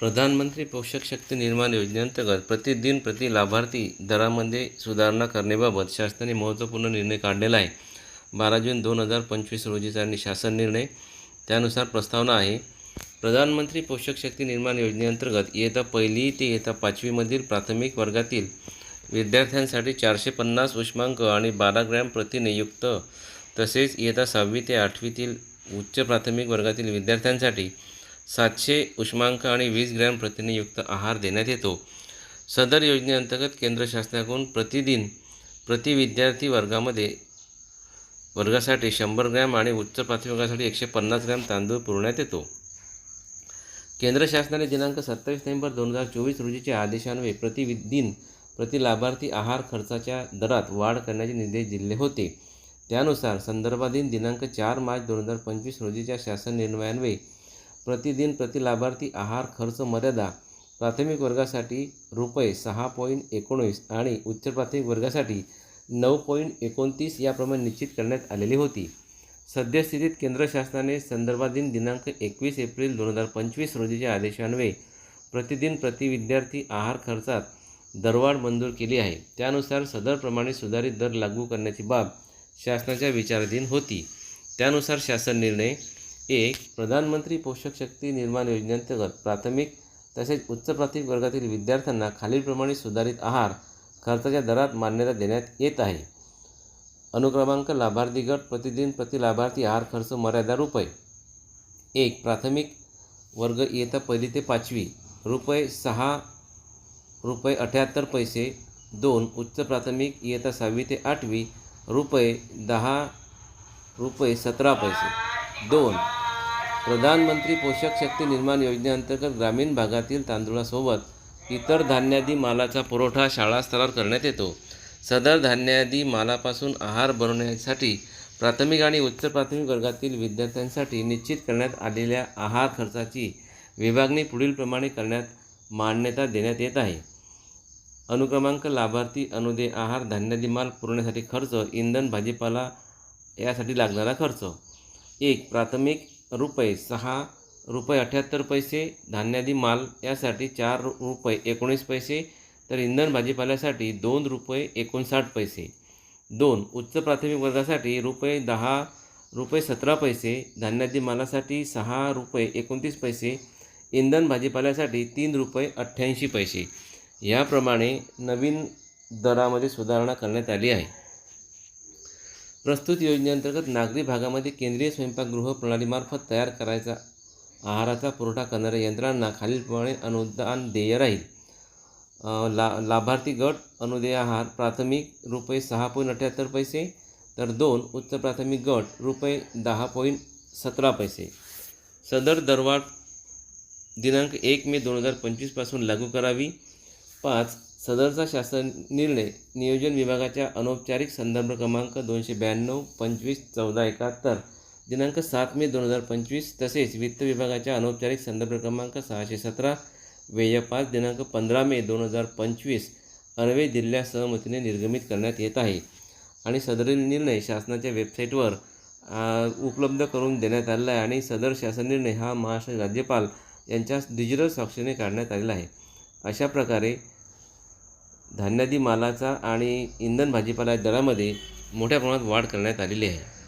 प्रधानमंत्री पोषक शक्ती निर्माण योजनेअंतर्गत प्रतिदिन प्रति लाभार्थी दरामध्ये सुधारणा करण्याबाबत शासनाने महत्त्वपूर्ण निर्णय काढलेला आहे. बारा जून दोन हजार पंचवीस रोजीचा शासन निर्णय त्यानुसार प्रस्तावना आहे. प्रधानमंत्री पोषक शक्ती निर्माण योजनेअंतर्गत इयत्ता पहिली ते इयत्ता पाचवीमधील प्राथमिक वर्गातील विद्यार्थ्यांसाठी चारशे पन्नास उष्मांक आणि बारा ग्रॅम प्रतिनियुक्त तसेच इयत्ता सहावी ते आठवीतील उच्च प्राथमिक वर्गातील विद्यार्थ्यांसाठी सातशे उष्मांक आणि वीस ग्रॅम प्रतिनियुक्त आहार देण्यात येतो. सदर योजनेअंतर्गत केंद्र शासनाकडून प्रतिदिन प्रति विद्यार्थी वर्गामध्ये वर्गासाठी शंभर ग्रॅम आणि उच्च प्राथमिकासाठी एकशे पन्नास ग्रॅम तांदूळ पुरवण्यात येतो. केंद्र शासनाने दिनांक सत्तावीस नोव्हेंबर दोन हजार चोवीस रोजीच्या आदेशान्वये प्रति दिन प्रति लाभार्थी आहार खर्चाच्या दरात वाढ करण्याचे निर्देश दिले होते. त्यानुसार संदर्भाधीन दिनांक चार मार्च दोन हजार पंचवीस रोजीच्या शासन निर्णयान्वये प्रतिदिन प्रति लाभार्थी आहार खर्च मर्यादा प्राथमिक वर्गासाठी रुपये सहा पॉईंट एकोणीस आणि उच्च प्राथमिक वर्गासाठी नऊ पॉईंट एकोणतीस याप्रमाणे निश्चित करण्यात आलेली होती. सद्यस्थितीत केंद्र शासनाने संदर्भाधीन दिनांक एकवीस एप्रिल दोन हजार पंचवीस रोजीच्या आदेशान्वये प्रतिदिन प्रति विद्यार्थी आहार खर्चात दरवाढ मंजूर केली आहे. त्यानुसार सदरप्रमाणे सुधारित दर लागू करण्याची बाब शासनाच्या विचाराधीन होती. त्यानुसार शासन निर्णय एक प्रधानमंत्री पोषक शक्ती निर्माण योजनेअंतर्गत प्राथमिक तसेच उच्च प्राथमिक वर्गातील विद्यार्थ्यांना खालीलप्रमाणे सुधारित आहार खर्चाच्या दरात मान्यता देण्यात येत आहे. अनुक्रमांक लाभार्थी गट प्रतिदिन प्रति लाभार्थी आहार खर्च मर्यादा रुपये. एक प्राथमिक वर्ग इयत्ता पहिली ते पाचवी रुपये सहा रुपये अठ्याहत्तर पैसे. दोन उच्च प्राथमिक इयत्ता सहावी ते आठवी रुपये दहा रुपये सतरा पैसे. दोन प्रधानमंत्री पोषक शक्ती निर्माण योजनेअंतर्गत ग्रामीण भागातील तांदूळासोबत इतर धान्यादी मालाचा पुरवठा शाळा स्तरावर करण्यात येतो. सदर धान्यादी मालापासून आहार बनवण्यासाठी प्राथमिक आणि उच्च प्राथमिक वर्गातील विद्यार्थ्यांसाठी निश्चित करण्यात आलेल्या आहार खर्चाची विभागणी पुढीलप्रमाणे करण्यात मान्यता देण्यात येत आहे. अनुक्रमांक लाभार्थी अनुदे आहार धान्यादी माल पुरवण्यासाठी खर्च इंधन भाजीपाला यासाठी लागणारा खर्च. एक प्राथमिक रुपये सहा रुपये अठ्याहत्तर पैसे धान्यादी माल यासाठी चार रु- रुपये एकोणीस पैसे तर इंधन भाजीपाल्यासाठी दोन रुपये एकोणसाठ पैसे. दोन उच्च प्राथमिक वर्गासाठी रुपये दहा रुपये सतरा पैसे धान्यादी मालासाठी सहा रुपये एकोणतीस पैसे इंधन भाजीपाल्यासाठी तीन रुपये अठ्ठ्याऐंशी पैसे. याप्रमाणे नवीन दरामध्ये सुधारणा करण्यात आली आहे. प्रस्तुत योजनेअंतर्गत नागरी भागामध्ये केंद्रीय स्वयंपाकगृह प्रणालीमार्फत तयार करायचा आहाराचा पुरवठा करणाऱ्या यंत्रांना खालीलप्रमाणे अनुदान देय राहील. ला लाभार्थी गट अनुदेय आहार प्राथमिक रुपये सहा पॉईंट अठ्याहत्तर पैसे तर दोन उच्च प्राथमिक गट रुपये दहा पॉईंट सतरा पैसे. सदर दरवाढ दिनांक एक मे दोन हजार पंचवीसपासून लागू करावी. पाच सदरचा शासन निर्णय नियोजन विभागाच्या अनौपचारिक संदर्भ क्रमांक दोनशे ब्याण्णव पंचवीस चौदा एकाहत्तर दिनांक सात मे दोन हजार पंचवीस तसेच वित्त विभागाच्या अनौपचारिक संदर्भ क्रमांक सहाशे सतरा वेय पाच दिनांक पंधरा मे दोन हजार पंचवीस अन्वय दिल्ल्या सहमतीने निर्गमित करण्यात येत आहे. आणि सदरील निर्णय शासनाच्या वेबसाईटवर उपलब्ध करून देण्यात आलेला आहे. आणि सदर शासन निर्णय हा महाराष्ट्र राज्यपाल यांच्या डिजिटल साक्षीने काढण्यात आलेला आहे. अशा प्रकारे धान्यादी मालाचा आणि इंधन भाजीपाला दरामध्ये मोठ्या प्रमाणात वाढ करण्यात आलेली आहे.